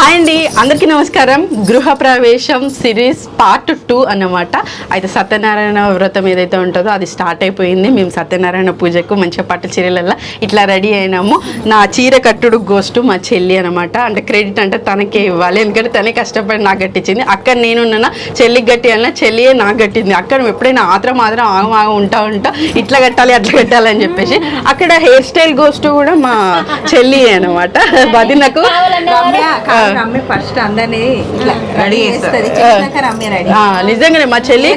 Hi అండి అందరికీ నమస్కారం. గృహ ప్రవేశం సిరీస్ పార్ట్ టూ అన్నమాట. అయితే సత్యనారాయణ వ్రతం ఏదైతే ఉంటుందో అది స్టార్ట్ అయిపోయింది. మేము సత్యనారాయణ పూజకు మంచిగా పట్టు చీరలల్లో ఇట్లా రెడీ అయినాము. నా చీర కట్టుడు గోస్టు మా చెల్లి అనమాట అంటే క్రెడిట్ అంటే తనకే ఇవ్వాలి. ఎందుకంటే తనే కష్టపడి నాకు కట్టించింది. అక్కడ నేనున్న చెల్లికి గట్టి అన్న చెల్లియే నాకు కట్టింది. అక్కడ ఎప్పుడైనా ఆత్రం మాత్రం ఆగం ఆగం ఉంటా ఉంటా ఇట్లా కట్టాలి అట్లా కట్టాలి అని చెప్పేసి అక్కడ హెయిర్ స్టైల్ గోస్టు కూడా మా చెల్లి అనమాట అది నాకు ఫస్ట్ అందరినీ రెడీ నిజంగానే మా చెల్లి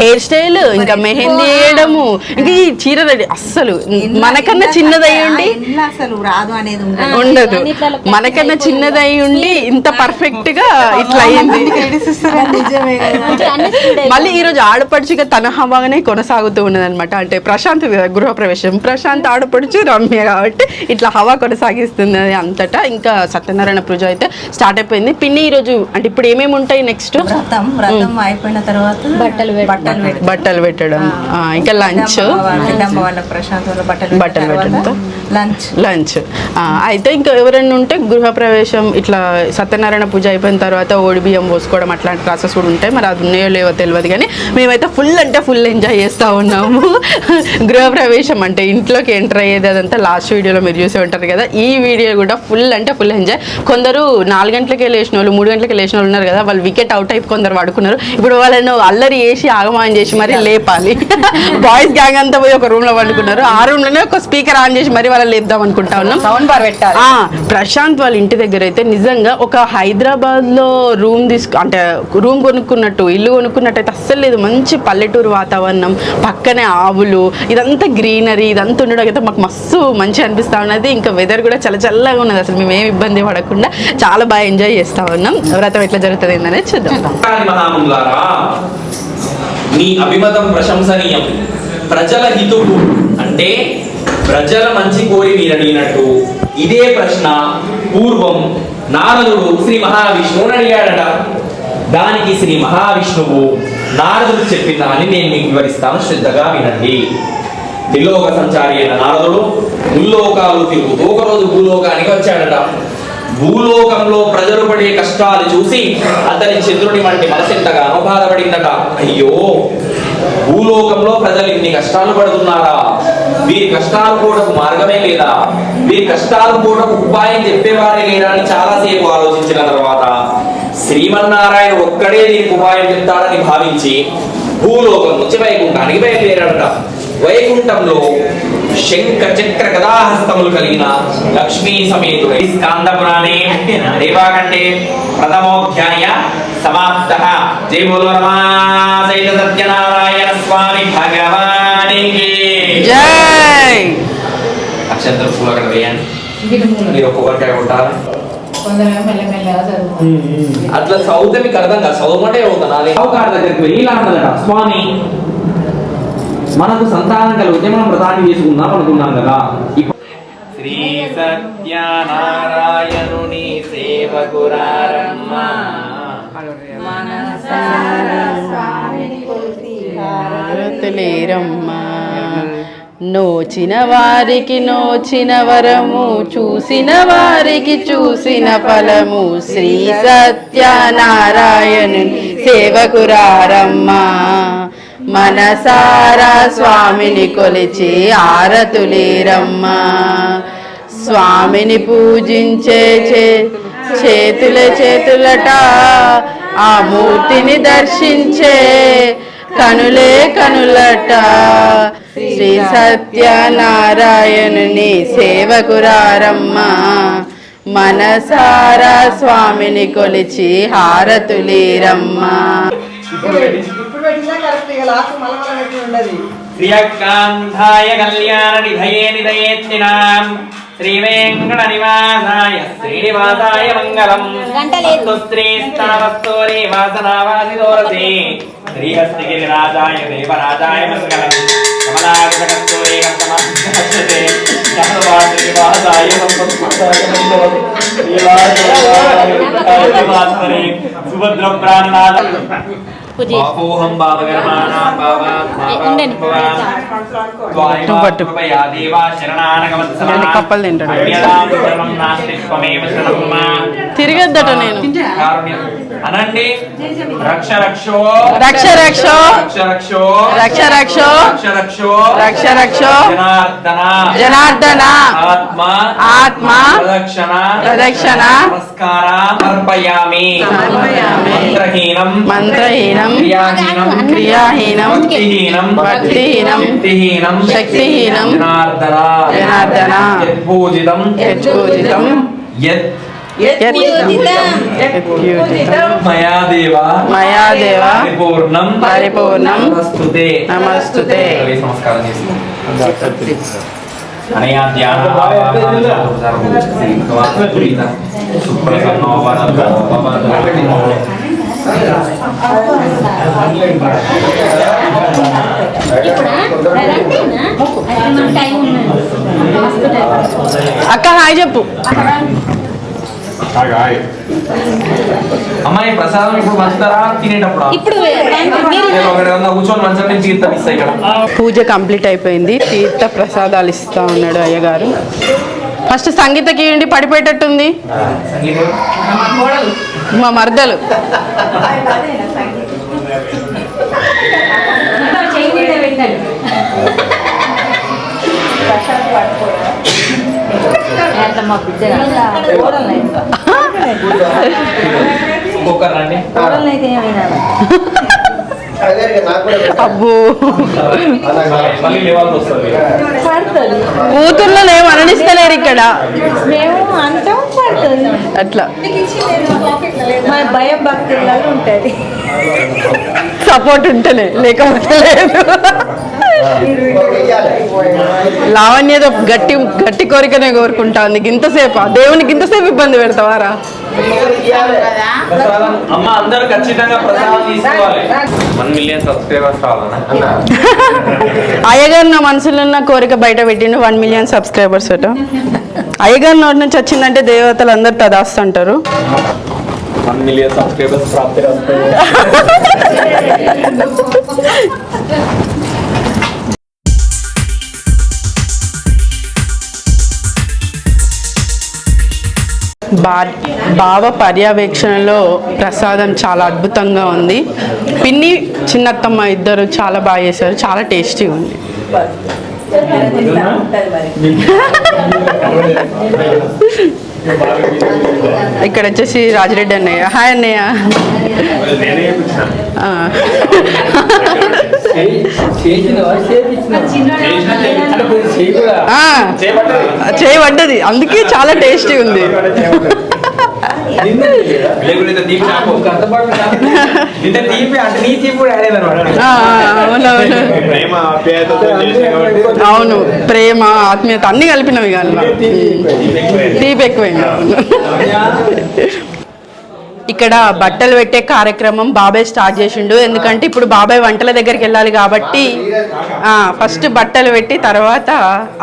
హెయిర్ స్టైల్ ఇంకా మెహందీ వేయడము ఇంకా ఈ చీర రెడీ అస్సలు మనకన్నా చిన్నదై ఉండి అసలు రాదు అనేది ఉండదు. మనకన్నా చిన్నదై ఉండి ఇంత పర్ఫెక్ట్గా ఇట్లా అయ్యింది. మళ్ళీ ఈ రోజు ఆడపడుచుగా తన హవాగానే కొనసాగుతూ ఉన్నది అనమాట అంటే ప్రశాంత్ గృహ ప్రవేశం ప్రశాంత్ ఆడపడుచు రమ్య కాబట్టి ఇట్లా హవా కొనసాగిస్తుంది అంతటా. ఇంకా సత్యనారాయణ పూజ అయితే స్టార్ట్ అయిపోయింది. పిన్ని ఈ రోజు అంటే ఇప్పుడు ఏమేమి ఉంటాయి నెక్స్ట్ వ్రతం వ్రతం అయిపోయిన తర్వాత బట్టలు బట్టలు పెట్టడం. ఇంకా లంచ్ బట్టలు పెట్టడంతో? లంచ్ లంచ్ అయితే ఇంకా ఎవరైనా ఉంటే గృహప్రవేశం ఇట్లా సత్యనారాయణ పూజ అయిపోయిన తర్వాత ఓడి బియ్యం పోసుకోవడం అట్లాంటి ప్రాసెస్ కూడా ఉంటాయి. మరి అది ఉన్నాయో లేవో తెలియదు కానీ మేమైతే ఫుల్ అంటే ఫుల్ ఎంజాయ్ చేస్తూ ఉన్నాము. గృహప్రవేశం అంటే ఇంట్లోకి ఎంటర్ అయ్యేది అదంతా లాస్ట్ వీడియోలో మీరు చూసే ఉంటారు కదా. ఈ వీడియో కూడా ఫుల్ అంటే ఫుల్ ఎంజాయ్ కొందరు నాలుగు గంటలకే లేచిన వాళ్ళు మూడు గంటలకి లేచిన వాళ్ళు ఉన్నారు కదా వాళ్ళు వికెట్ అవుట్ అయిపోయి కొందరు పడుకున్నారు. ఇప్పుడు వాళ్ళను అల్లరి చేసి ఆగమాన్ చేసి మరి లేపాలి. బాయ్స్ గ్యాంగ్ అంతా పోయి ఒక రూమ్లో పండుకున్నారు. ఆ రూమ్లోనే ఒక స్పీకర్ ఆన్ చేసి మరి వాళ్ళని లేపుదాం అనుకుంటా ఉన్నాం. సౌండ్ బార్ పెట్టాలి. ప్రశాంత్ వాళ్ళ ఇంటి దగ్గర అయితే నిజంగా ఒక హైదరాబాద్లో రూమ్ తీసుకు అంటే రూమ్ కొనుక్కున్నట్టు ఇల్లు కొనుక్కున్నట్టు అయితే అస్సలు లేదు. మంచి పల్లెటూరు వాతావరణం పక్కనే ఆవులు ఇదంతా గ్రీనరీ ఇదంతా ఉండడం అయితే మాకు మస్తు మంచి అనిపిస్తా ఉన్నది. ఇంకా వెదర్ కూడా చాలా చల్లగా ఉన్నది. అసలు మేము ఏమి ఇబ్బంది పడకుండా చాలా బాగా ఎంజాయ్ చేస్తా ఉన్నాం. వ్రతం ఎట్లా జరుగుతుంది ఏందనేది చూద్దాం. అభిమతం ప్రశంసనీయం. ప్రజల హితువు అంటే ప్రజల మంచి కోరి మీరడిగినట్టు ఇదే ప్రశ్న పూర్వం నారదుడు శ్రీ మహావిష్ణువుని అడిగాడట. దానికి శ్రీ మహావిష్ణువు నారదుడు చెప్పిందని నేను మీకు వివరిస్తాను శ్రద్ధగా వినండి. త్రిలోక సంచారి అయిన నారదుడు ముల్లోకాలు తిరుగుతూ ఒకరోజు భూలోకానికి వచ్చాడట. భూలోకంలో ప్రజలు పడే కష్టాలు చూసి అతని చంద్రుని వంటి మనసింతగానో బాధపడిందట అయ్యో! భూలోకంలో ప్రజలు ఇన్ని కష్టాలు పడుతున్నారా? వీరి కష్టాలు కూడా మార్గమే లేదా? వీరి కష్టాలు కూడా ఉపాయం చెప్పేవారే లేరా అని చాలాసేపు ఆలోచించిన తర్వాత శ్రీమన్నారాయణ ఒక్కడే దీనికి ఉపాయం చెప్తాడని భావించి భూలోకం నుంచి వైకుంఠానికి బయలుదేరాడట. వైకుంఠంలో శంఖ చక్ర గదాహస్తములు కలిగిన లక్ష్మీ సమేతుడై. స్కాంద పురాణే దేవాకంటే ప్రథమోధ్యాయ సమాప్త. జై బోలో రమాసైత సత్యనారాయణ స్వామి భగవానికి జై అక్షంతర పూలు అక్కడ వేయండి మీరు ఒక్కొక్కటి ఉంటారా అట్లా చదివితే మీకు అర్థం కాదు చదవమంటే అవుతాను అది. దగ్గరికి వెళ్ళి ఇలా స్వామి మనకు సంతానం కలిగితే మనం వ్రతాన్ని చేసుకుందాం అనుకున్నాం కదా. శ్రీ సత్యనారాయణుని సేవకురారమ్మ. భారతులేరమ్మా నోచిన వారికి నోచిన వరము చూసిన వారికి చూసిన ఫలము. శ్రీ సత్యనారాయణుని సేవకురారమ్మా. మనసారా స్వామిని కొలిచి ఆరతులేరమ్మ స్వామిని పూజించే చే- చేతుల చేతులట ఆ మూర్తిని దర్శించే కనులే కనులట. శ్రీ సత్యనారాయణుని సేవకురారమ్మ మనసారా స్వామిని కొలిచి హారతులేరమ్మా శ్రియకాంతాయ కళ్యాణ నిధయే నిధయేత్తినాం శ్రీ వెంకట నివాసాయ శ్రీనివాసాయ మంగళం. అస్తు శ్రీ వాసనావాసి వాసనావాసిదోరసే శ్రీహస్తికి రాజాయ దేవరాజాయ మంగళం కమలాకటకస్తోరే కంతమాస్తే చంద్రవాసి నివాసాయ సుభద్ర ప్రాణనాథం పట్టు, కప్పలు తింటాడు. తిరగద్దట నేను. కారుణ్యం. అనండి. రక్ష రక్షో. రక్ష రక్షో. రక్ష రక్షో. రక్ష రక్షో. రక్ష రక్షో. రక్ష రక్షో. జనార్దన. జనార్దన. ఆత్మ. ఆత్మ. ప్రదక్షణ. ప్రదక్షణ. నమస్కార. అర్పయామి. సమర్పయామి. మంత్రహీనం. మంత్రహీనం. క్రియాహీనం. క్రియాహీనం. భక్తిహీనం. భక్తిహీనం. శక్తిహీనం. శక్తిహీనం. జనార్దన. జనార్దన. యత్పూజితం యత్పూజితం యత్ పరిపూర్ణం. పరిపూర్ణం. నమస్తుతే. నమస్తుతే. వేసి నమస్కారం చేసి అనయా ధ్యాన సుప్రసన్నో వరదో భవదో. అక్క హాయ్ చెప్పు. అమ్మాయి ప్రసాదం ఇప్పుడు మంచుతారా? తినేటప్పుడు? ఇప్పుడు కూర్చొని మంచం నుంచి తీర్థం ఇస్తా ఇక్కడ పూజ కంప్లీట్ అయిపోయింది. తీర్థ ప్రసాదాలు ఇస్తా ఉన్నాడు అయ్యగారు. ఫస్ట్ సంగీతకి ఇవ్వండి పడిపోయేటట్టుంది. సంగీతం మా మరదలు. అబ్బో. కూతుర్లను ఏం అనడిస్తలేరు ఇక్కడ. మేము అంటాం పడుతుంది అట్లా. మన భయం భక్తులలో ఉంటుంది. సపోర్ట్ ఉంటేనే లేకపోతే లేదు. లావణ్యత గట్టి గట్టి కోరికనే కోరుకుంటాంది. ఇంతసేపు దేవునికి ఇంతసేపు ఇబ్బంది పెడతావారా? ప్రసాదం అమ్మ అందరూ ఖచ్చితంగా ప్రసాదం తీసుకోవాలి. వన్ మిలియన్ సబ్స్క్రైబర్స్ కావాలన్నా అయ్యగారు నా మనసులో ఉన్న కోరిక బయట పెట్టిండు వన్ మిలియన్ సబ్స్క్రైబర్స్ అట. అయ్యగారి నోటి నుంచి వచ్చిందంటే దేవతలు అందరు తదాస్తుంటారు. వన్ మిలియన్ సబ్స్క్రైబర్స్ ప్రాప్తి బా భావ పర్యవేక్షణలో ప్రసాదం చాలా అద్భుతంగా ఉంది. పిన్ని చిన్నత్తమ్మ ఇద్దరు చాలా బాగా చేశారు. చాలా టేస్టీగా ఉంది. ఇక్కడ వచ్చేసి రాజిరెడ్డి అన్నయ్య. హాయ్ అన్నయ్య. చేయబడ్డది అందుకే చాలా టేస్టీ ఉంది. అవును ప్రేమ ఆత్మీయత అన్ని కలిపినవి కానీ తీపి ఎక్కువైంది. ఇక్కడ బట్టలు పెట్టే కార్యక్రమం బాబాయ్ స్టార్ట్ చేసిండు. ఎందుకంటే ఇప్పుడు బాబాయ్ వంటల దగ్గరికి వెళ్ళాలి కాబట్టి ఫస్ట్ బట్టలు పెట్టి తర్వాత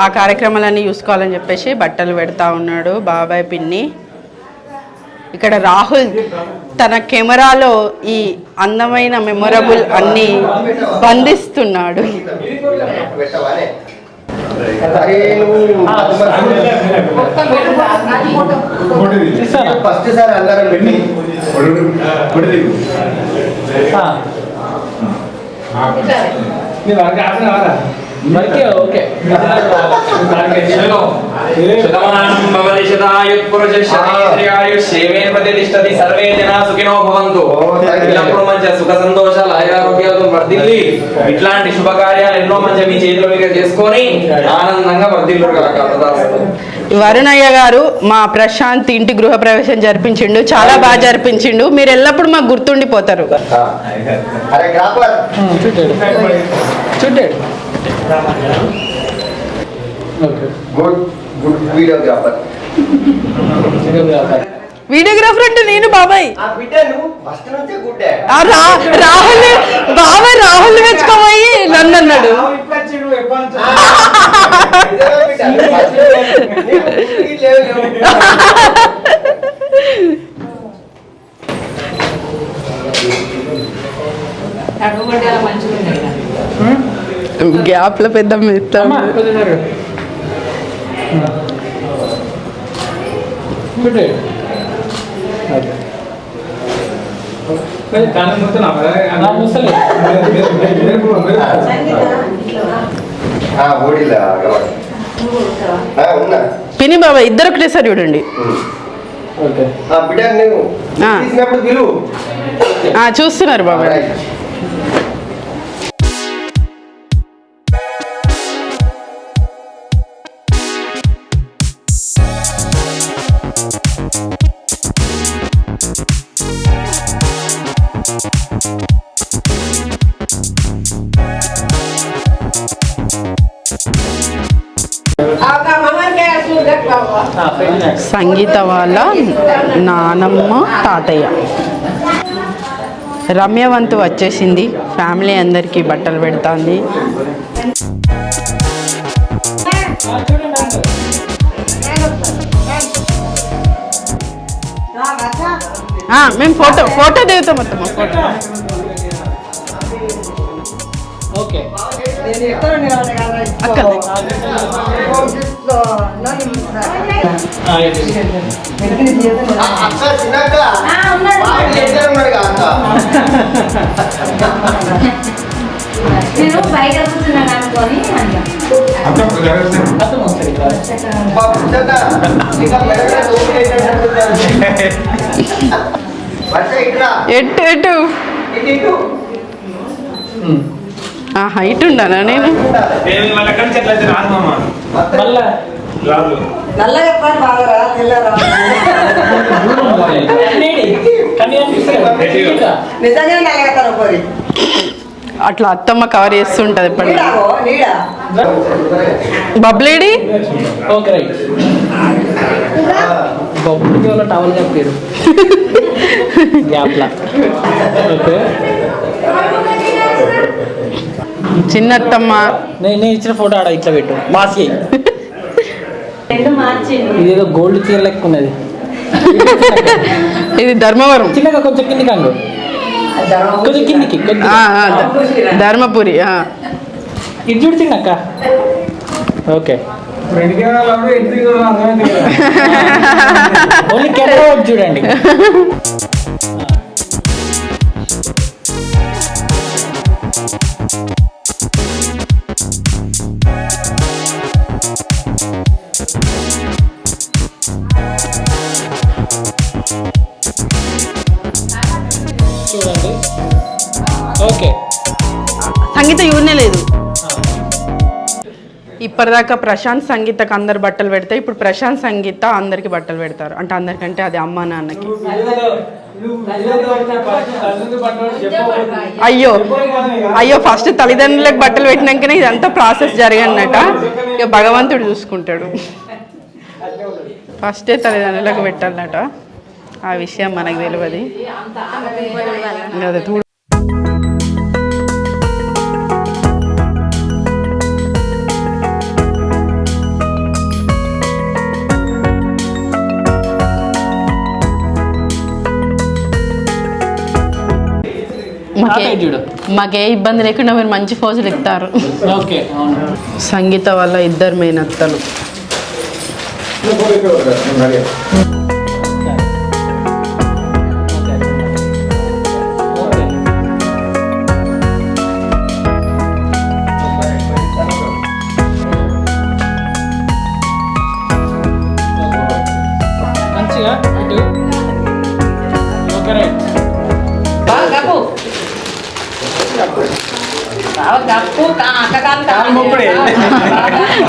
ఆ కార్యక్రమాలన్నీ చూసుకోవాలని చెప్పేసి బట్టలు పెడతా ఉన్నాడు బాబాయ్ పిన్ని. ఇక్కడ రాహుల్ తన కెమెరాలో ఈ అందమైన మెమొరబుల్ అన్ని బంధిస్తున్నాడు. ఫస్ట్ సారి అందరం పెట్టి ప్రతిష్టతి సర్వే జనా సుఖినో భవంతు. ఎల్లప్పుడూ మంచి సుఖ సంతోషాలు ఆరోగ్యాలతో వర్ధిల్లి ఇట్లాంటి శుభకార్యాలు ఎన్నో మంచి మీ చేతుల చేసుకొని ఆనందంగా వర్ధిల్లు వరుణయ్య గారు మా ప్రశాంత్ ఇంటి గృహ ప్రవేశం జరిపించిండు చాలా బాగా జరిపించిండు. మీరు ఎల్లప్పుడు మాకు గుర్తుండిపోతారు. అరే వీడియోగ్రాఫర్. అంటే నేను బాబాయ్. రాహుల్ బాబాయ్ రాహుల్ మెచ్చుకోబోయి నన్ను అన్నాడు. లో పెద్ద గవాడు. ఆ, ఉన్నా. పిని బాబా ఇద్దరు ఒకటేసారి చూడండి. ఆ, బిడ్డ నువ్వు ఆ. తీసినప్పుడు పిలువు. ఆ, చూస్తున్నారు బాబా. సంగీత వాళ్ళ నానమ్మ తాతయ్య. రమ్యవంతు వచ్చేసింది. ఫ్యామిలీ అందరికీ బట్టలు పెడుతుంది. మేము ఫోటో ఫోటో దిగుతాం మొత్తం ఫోటో. ఓకే. అక్క నేను బయట కూర్చున్నాను అనుకొని ఎటు ఎటు ఆ హైట్ ఉండాలా నేను? అట్లా అత్తమ్మ కవర్ చేస్తుంటది నీడా బబ్లేడి టవల్ ఓకే. చిన్నత్తమ్మ. నేను నేను ఇచ్చిన ఫోటో ఆడ ఇట్లా పెట్టు. మాస్ ఇదేదో గోల్డ్ చీర లెక్క ఉన్నది. ఇది ధర్మవరం. చిన్నగా కొంచెం కిందికి అంగు. కొంచెం కిందికి ధర్మపురి. ఇది చూడు చిన్నక్క. ఓకే. ఓన్లీ కెమెరా చూడండి. ఓకే. సంగీత యూనే లేదు. ఇప్పటిదాకా ప్రశాంత్ సంగీతకు అందరు బట్టలు పెడితే ఇప్పుడు ప్రశాంత్ సంగీత అందరికి బట్టలు పెడతారు. అంటే అందరికంటే అది అమ్మ నాన్నకి. అయ్యో. అయ్యో ఫస్ట్ తల్లిదండ్రులకు బట్టలు పెట్టినాకనే ఇదంతా ప్రాసెస్ జరగనట ఇక భగవంతుడు చూసుకుంటాడు. ఫస్టే తల్లిదండ్రులకు పెట్టాలట ఆ విషయం మనకు తెలియదు. మాకే ఇబ్బంది లేకుండా మీరు మంచి ఫోజులు ఇస్తారు ఓకే అవును. సంగీత వల్ల ఇద్దరు మేనత్తలు.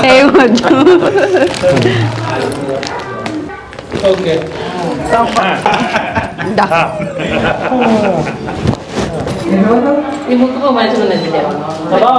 ఏమొద్దు ఓకే దా. ఈ ముక్కు మంచిగా ఉన్నది బాబా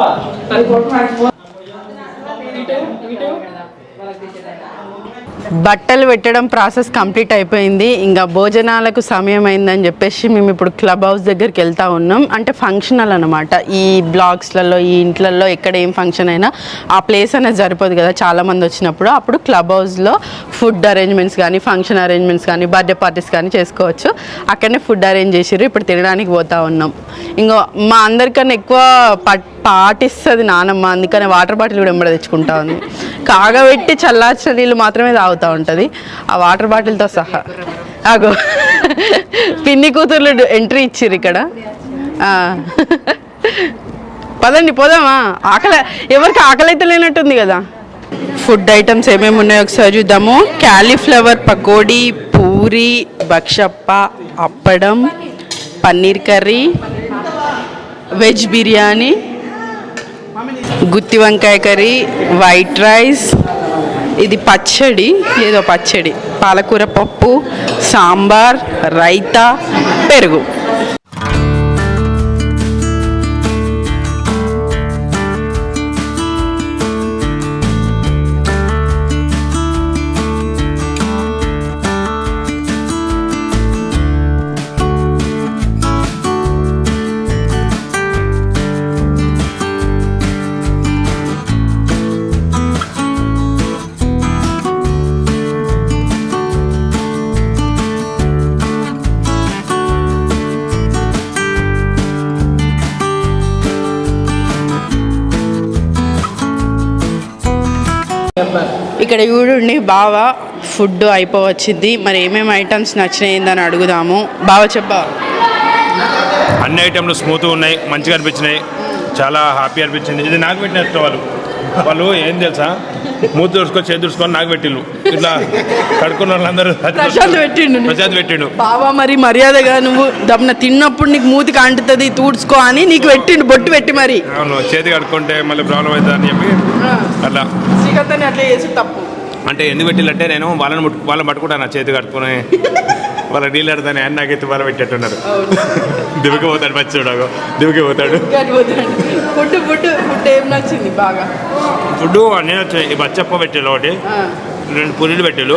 బట్టలు పెట్టడం ప్రాసెస్ కంప్లీట్ అయిపోయింది. ఇంకా భోజనాలకు సమయం అయిందని చెప్పేసి మేము ఇప్పుడు క్లబ్ హౌస్ దగ్గరికి వెళ్తా ఉన్నాం. అంటే ఫంక్షనల్ అనమాట ఈ బ్లాగ్స్లలో ఈ ఇంట్లలో ఎక్కడ ఏం ఫంక్షన్ అయినా ఆ ప్లేస్ అనేది సరిపోదు కదా చాలామంది వచ్చినప్పుడు. అప్పుడు క్లబ్ హౌస్లో ఫుడ్ అరేంజ్మెంట్స్ కానీ ఫంక్షన్ అరేంజ్మెంట్స్ కానీ బర్త్డే పార్టీస్ కానీ చేసుకోవచ్చు. అక్కడనే ఫుడ్ అరేంజ్ చేసిర్రు. ఇప్పుడు తినడానికి పోతా ఉన్నాం. ఇంకో మా అందరికన్నా ఎక్కువ పట్ పాటిస్తుంది నానమ్మ. అందుకని వాటర్ బాటిల్ కూడా ఎంబడ తెచ్చుకుంటా ఉంది. కాగబెట్టి చల్లార్చిన నీళ్ళు మాత్రమే తాగుతూ ఉంటుంది. ఆ వాటర్ బాటిల్తో సహా. అగో. పిన్ని కూతుర్లు ఎంట్రీ ఇచ్చిర్రు ఇక్కడ. పదండి పోదామా? ఆకలి ఎవరికి ఆకలి అయితే లేనట్టుంది కదా. ఫుడ్ ఐటమ్స్ ఏమేమి ఉన్నాయో ఒకసారి చూద్దాము. క్యాలీఫ్లవర్ పకోడీ పూరి బక్షప్ప అప్పడం పన్నీర్ కర్రీ వెజ్ బిర్యానీ గుత్తి వంకాయ కర్రీ వైట్ రైస్ ఇది పచ్చడి ఏదో పచ్చడి. పాలకూర పప్పు సాంబార్ రైతా పెరుగు. ఇక్కడ చూడండి బావ ఫుడ్ అయిపోవచ్చింది. మరి ఏమేమి ఐటమ్స్ నచ్చినాయిందని అడుగుదాము. బావ చెప్పా. అన్ని ఐటమ్లు స్మూత్గా ఉన్నాయి మంచిగా అనిపించినాయి. చాలా హ్యాపీ అనిపించింది. ఇది నాకు పెట్టినట్టు వాళ్ళు. వాళ్ళు ఏం తెలుసా? మూతి తుడుచుకొని చేతి తుడుచుకొని నాకు పెట్టిళ్ళు. ఇట్లా కడుక్కున్న వాళ్ళందరూ ప్రశాంత్ పెట్టిండు. ప్రశాంత్ పెట్టిండు. బావ మరి మర్యాదగా నువ్వు దమ్న తిన్నప్పుడు నీకు మూతికి అంటుతుంది తూడ్చుకో అని నీకు పెట్టిండు బొట్టు పెట్టి మరి. అవును చేతి కడుక్కుంటే మళ్ళీ ప్రాబ్లం అవుతుంది అని చెప్పి అట్లా. శ్రీకాంత్ అట్లా చేసి తప్పు. అంటే ఎందుకు పెట్టిల్లంటే నేను వాళ్ళని వాళ్ళని పట్టుకుంటాను నా చేతి కట్టుకుని వాళ్ళ నీళ్ళు ఆడతాను ఆయన నాకైతే వాళ్ళు పెట్టేట్టున్నారు. దివికి పోతాడు పచ్చివాడు దివికి పోతాడు. ఫుడ్ ఫుడ్ ఫుడ్ ఏం నచ్చింది బాగా? ఫుడ్ అన్నీ వచ్చాయి ఈ బచ్చప్ప పెట్టిల్లు ఒకటి రెండు పూరీలు పెట్టిల్లు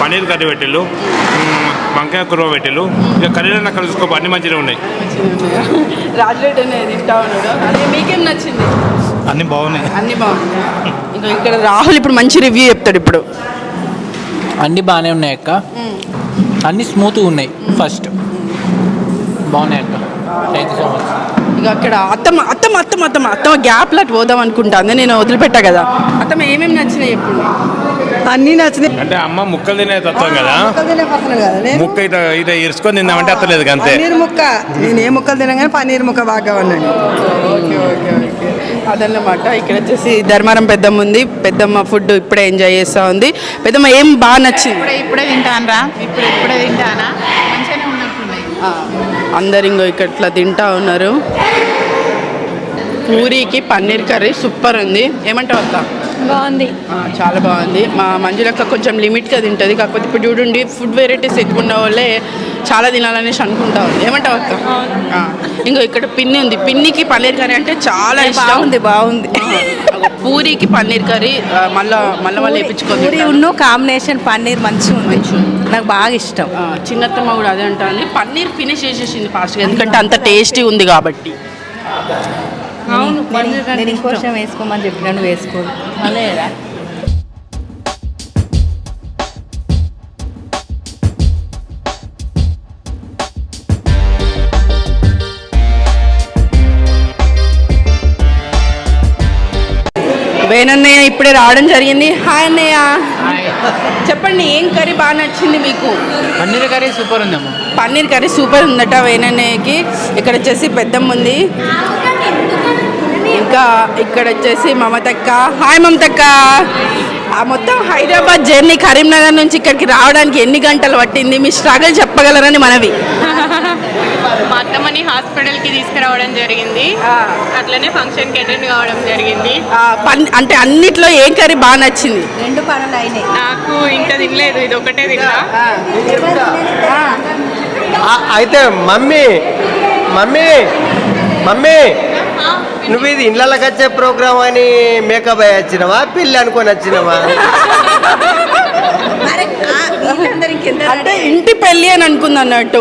పన్నీర్ కర్రీ పెట్టిల్లు మ్, వంకాయ కుర్మ పెట్టిల్లు. ఇక కర్రీలో నాకు చూసుకో అన్ని మంచిగా ఉన్నాయి. రాజులేట్ అనేది అదే మీకేం నచ్చింది? అన్ని బాగున్నాయి. అన్ని బాగున్నాయి? ఇంకా ఇక్కడ రాహుల్ ఇప్పుడు మంచి రివ్యూ చెప్తాడు ఇప్పుడు. అన్నీ బాగానే ఉన్నాయి అక్క. అన్నీ స్మూత్గా ఉన్నాయి. ఫస్ట్ బాగున్నాయి అక్క. థ్యాంక్ యూ సో మచ్ ఇక అక్కడ అత్తమ్మ అత్తమ్మ అత్తమ్మ అత్తమ్మ అత్తమ్మ గ్యాప్లో అటు పోదాం అనుకుంటాను నేను వదిలిపెట్టా కదా. అత్తమ్మ ఏమేమి నచ్చినాయి ఎప్పుడు అన్నీ నచ్చినాయి. అంటే అమ్మ ముక్కలు తినే తత్వం కదా. తినే పక్కన కదా. నేను ముక్క ఇట ఇట ఇరుచుకొని తిందామంటే అత్తలేదు అంతే. పన్నీర్ ముక్క. నేను ఏ ముక్కలు తినగానే పన్నీర్ ముక్క బాగా ఉన్నాను ఓకే ఓకే ఓకే. అదన్నమాట ఇక్కడ వచ్చేసి ధర్మారం పెద్దమ్మ ఉంది. పెద్దమ్మ ఫుడ్ ఇప్పుడే ఎంజాయ్ చేస్తూ ఉంది. పెద్దమ్మ ఏం బాగా నచ్చింది? ఇప్పుడే ఇప్పుడే తింటానరా. ఇప్పుడు. ఇప్పుడే తింటానా? మంచిగానే ఉన్నట్టున్నాయి. అందరు ఇంకో ఇక్కడ ఇట్లా తింటా ఉన్నారు. పూరీకి పన్నీర్ కర్రీ సూపర్ ఉంది. ఏమంటావు అక్క? బాగుంది. చాలా బాగుంది. మా మంజులక్క కొంచెం లిమిట్గా తింటుంది. కాకపోతే ఇప్పుడు చూడండి ఫుడ్ వెరైటీస్ ఎక్కువ ఉన్న వాళ్ళే చాలా తినాలనేసి అనుకుంటా ఉంది. ఏమంటావు అక్క? ఇంకో ఇక్కడ పిన్ని ఉంది. పిన్నికి పన్నీర్ కర్రీ అంటే చాలా ఇష్టం. బాగుంది బాగుంది. పూరీకి పన్నీర్ కర్రీ మళ్ళా మళ్ళీ మళ్ళీ పూరి వేయించుకొని ఉన్ను కాంబినేషన్ పన్నీర్ మంచిగా ఉంది. నాకు బాగా ఇష్టం. చిన్నత్తమ్మ కూడా అదే అంటుంది. పన్నీర్ ఫినిష్ చేసేసింది ఫాస్ట్గా. ఎందుకంటే అంత టేస్టీ ఉంది కాబట్టి. నేను ఇంకోసం వేసుకోమని చెప్పినాను వేసుకో. అదేరా వేణన్నయ్య ఇప్పుడే రావడం జరిగింది. హాయ్ అన్నయ్య. చెప్పండి ఏం కర్రీ బాగా నచ్చింది మీకు? పన్నీర్ కర్రీ సూపర్ ఉందమ్మా. పన్నీర్ కర్రీ సూపర్ ఉందట వేణన్నయ్యకి. ఇక్కడ వచ్చేసి పెద్దమ్మ ఉంది. ఇంకా ఇక్కడ వచ్చేసి మమతక్క. హాయ్ మమతక్క. ఆ మొత్తం హైదరాబాద్ జర్నీ కరీంనగర్ నుంచి ఇక్కడికి రావడానికి ఎన్ని గంటలు పట్టింది? మీ స్ట్రగల్ చెప్పగలరని మనవి. మా అత్తమ్మని హాస్పిటల్కి తీసుకురావడం జరిగింది. అట్లనే ఫంక్షన్కి అటెండ్ కావడం జరిగింది. అంటే అన్నిట్లో ఏం కర్రీ బాగా నచ్చింది? రెండు పనులు అయినాయి. నాకు ఇంకా తినలేదు ఇది ఒకటే తిన్నా. అయితే మమ్మీ మమ్మీ మమ్మీ. నువ్వు ఇది ఇళ్ళకి వచ్చే ప్రోగ్రామ్ అని మేకప్ అయ్యి వచ్చినవా? పెళ్ళి అనుకొని వచ్చినవా? అంటే ఇంటి పెళ్ళి అని అనుకుంది అన్నట్టు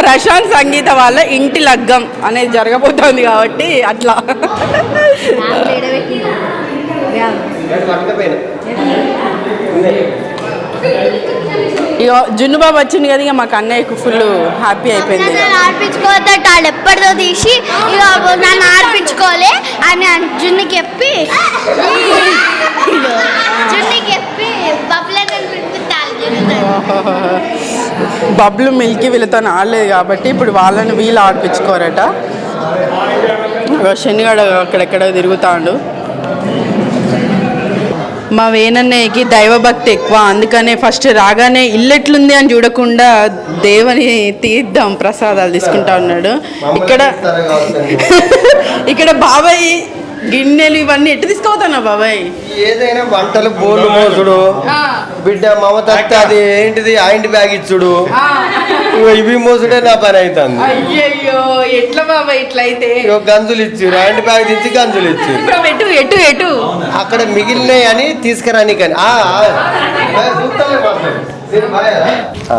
ప్రశాంత్ సంగీత వాళ్ళ ఇంటి లగ్గం అనేది జరగబోతోంది కాబట్టి అట్లా. ఇక జున్ను బాబు వచ్చింది కదా ఇక మాకు అన్నయ్యకు ఫుల్ హ్యాపీ అయిపోయింది. ఆడిపించుకోవద్దు వాళ్ళు ఎప్పటిదో తీసి ఇక నన్ను ఆడిపించుకోలే అని జున్నికి చెప్పి జున్నికి చెప్పి బబ్లు మిల్కి వీళ్ళతో ఆడలేదు కాబట్టి ఇప్పుడు వాళ్ళని వీళ్ళు ఆడిపించుకోరట శనిగాడు అక్కడెక్కడ తిరుగుతాడు. మా వేనన్నయ్యకి దైవభక్తి ఎక్కువ. అందుకనే ఫస్ట్ రాగానే ఇల్లు ఎట్లుంది అని చూడకుండా దేవుని తీర్థం ప్రసాదాలు తీసుకుంటా ఉన్నాడు. ఇక్కడ ఇక్కడ బాబాయ్ గిన్నెలు ఇవన్నీ ఎట్టు తీసుకుపోతానా బాబాయ్? ఏదైనా వంటలు బోళ్ళు మోసుడు. బిడ్డ మమత అది ఏంటిది? ఆయింట్ బ్యాగ్ ఇచ్చుడు. ఇవి మోసుడే నా పని అవుతుంది అయ్యయ్యో ఎట్లా బాబాయ్ ఇట్లా అయితే? ఇగో గంజులు ఇచ్చారు ఆయింట్ బ్యాగ్ తెచ్చి గంజులు ఇచ్చారు ఎటు ఎటు ఎటు? అక్కడ మిగిలినాయి అని తీసుకురాని కానీ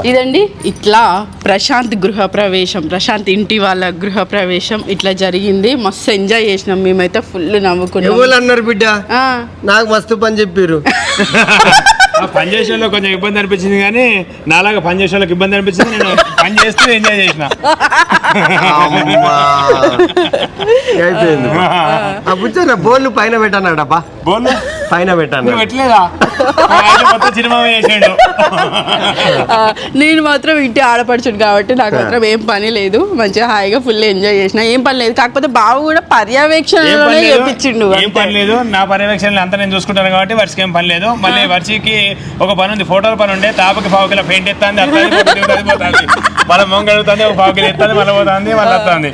ఇదండి ఇట్లా ప్రశాంత్ గృహ ప్రవేశం ప్రశాంత్ ఇంటి వాళ్ళ గృహ ప్రవేశం ఇట్లా జరిగింది. మస్తు ఎంజాయ్ చేసినాం మేమైతే ఫుల్ నవ్వుకున్నాం. ఎవరు అన్నారు బిడ్డ? ఆ, నాకు మస్తు పని చెప్పారు ఆ పని చేసే కొంచెం ఇబ్బంది అనిపించింది కానీ నాలాగా పని చేసే వాళ్ళకి ఇబ్బంది అనిపించింది నేను పని చేస్తూ ఎంజాయ్ చేసిన. అమ్మా. అయిపోయింది. ఆ. బుచ్చన్న బోర్లు పైన పెట్టానడప్పా బోళ్ళు పైన పెట్టాను నువ్వు పెట్టలేదా? మొత్తం సినిమా చేసాడు. నేను మాత్రం ఇంటి ఆడపడుచుడు కాబట్టి నాకు మాత్రం ఏం పని లేదు. మంచిగా హాయిగా ఫుల్ ఎంజాయ్ చేసిన. ఏం పని లేదు. కాకపోతే బావ కూడా ఏం పర్యవేక్షణలోనే చేపించిండు ఏం. పని లేదు. నా పర్యవేక్షణలు అంతా నేను చూసుకుంటాను కాబట్టి వర్షకి ఏం పని లేదు. మళ్ళీ వర్షికి ఒక పని ఉంది. ఫోటోల పని ఉండే. తాపకి పావు కిలో పెయింట్ ఎత్తాంది పోతాంది. మళ్ళీ మొంగడుతుంది ఒక పావు కిలో మళ్ళీ పోతుంది మళ్ళీ వస్తుంది.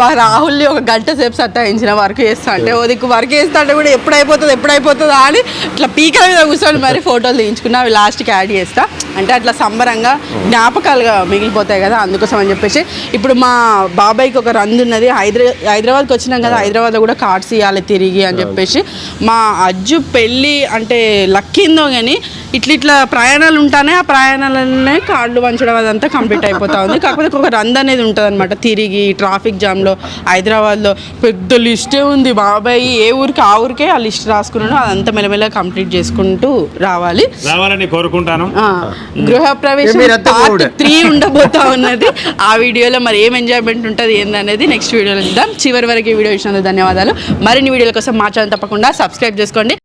మా రాహుల్ని ఒక గంట సేపు సత్తాయించిన వర్క్ చేస్తా అంటే ఓ దిక్కు వర్క్ చేస్తా అంటే కూడా ఎప్పుడు అయిపోతుంది ఎప్పుడు అయిపోతుందా అని ఇట్లా పీకల మీద కూర్చొని మరి ఫోటోలు తీయించుకున్నా అవి లాస్ట్కి యాడ్ చేస్తా. అంటే అట్లా సంబరంగా జ్ఞాపకాలుగా మిగిలిపోతాయి కదా అందుకోసం అని చెప్పేసి. ఇప్పుడు మా బాబాయ్కి ఒక రంది ఉన్నది హైదరా హైదరాబాద్కి వచ్చినాం కదా హైదరాబాద్లో కూడా కార్డ్స్ ఇవ్వాలి తిరిగి అని చెప్పేసి. మా అజ్జు పెళ్ళి అంటే లక్కిందో కానీ ఇట్లా ఇట్లా ప్రయాణాలు ఉంటానే ఆ ప్రయాణాలనే కార్డులు పంచడం అదంతా కంప్లీట్ అయిపోతా ఉంది. కాకపోతే ఒక రంద్ అనేది ఉంటుంది అనమాట తిరిగి ట్రాఫిక్ జామ్లో హైదరాబాద్లో పెద్ద లిస్టే ఉంది. బాబాయ్ ఏ ఊరికి ఆ ఊరికే ఆ లిస్ట్ రాసుకున్నాడు అదంతా మెల్లమెల్ల కంప్లీట్ చేసుకుంటూ రావాలి. రావాలని కోరుకుంటాను. గృహ ప్రవేశం పార్ట్. త్రీ ఉండబోతా ఉన్నది. ఆ వీడియోలో మరి ఏం ఎంజాయ్మెంట్ ఉంటుంది ఏందనేది నెక్స్ట్ వీడియోలో చూద్దాం. చివరి వరకు ఈ వీడియో ఇచ్చినందుకు ధన్యవాదాలు. మరిన్ని వీడియోల కోసం మా ఛానల్ తప్పకుండా సబ్స్క్రైబ్ చేసుకోండి.